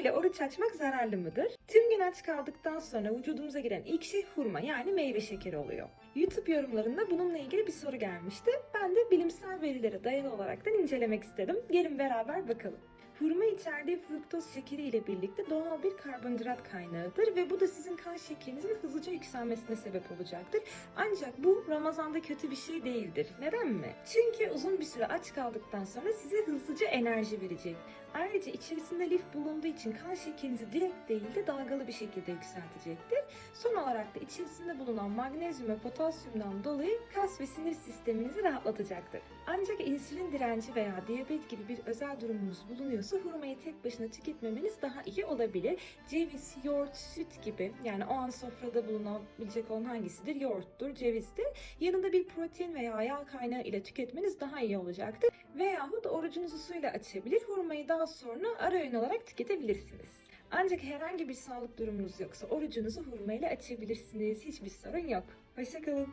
ile oruç açmak zararlı mıdır? Tüm gün aç kaldıktan sonra vücudumuza giren ilk şey hurma yani meyve şekeri oluyor. YouTube yorumlarında bununla ilgili bir soru gelmişti. Ben de bilimsel verilere dayalı olaraktan incelemek istedim. Gelin beraber bakalım. Hurma içerdiği fruktoz şekeri ile birlikte doğal bir karbonhidrat kaynağıdır ve bu da sizin kan şekerinizin hızlıca yükselmesine sebep olacaktır. Ancak bu Ramazan'da kötü bir şey değildir. Neden mi? Çünkü uzun bir süre aç kaldıktan sonra size hızlıca enerji verecek. Ayrıca içerisinde lif bulunduğu için kan şekerinizi direkt değil de dalgalı bir şekilde yükseltecektir. Son olarak da içerisinde bulunan magnezyum ve potasyumdan dolayı kas ve sinir sisteminizi rahatlatacaktır. Ancak insülin direnci veya diyabet gibi bir özel durumunuz bulunuyorsa hurmayı tek başına tüketmemeniz daha iyi olabilir. Ceviz, yoğurt, süt gibi yani o an sofrada bulunabilecek olan hangisidir? Yoğurttur, cevizdir. Yanında bir protein veya yağ kaynağı ile tüketmeniz daha iyi olacaktır. Veyahut orucunuzu suyla açabilir, hurmayı daha sonra ara öğün olarak tüketebilirsiniz. Ancak herhangi bir sağlık durumunuz yoksa orucunuzu hurmayla açabilirsiniz. Hiçbir sorun yok. Hoşçakalın.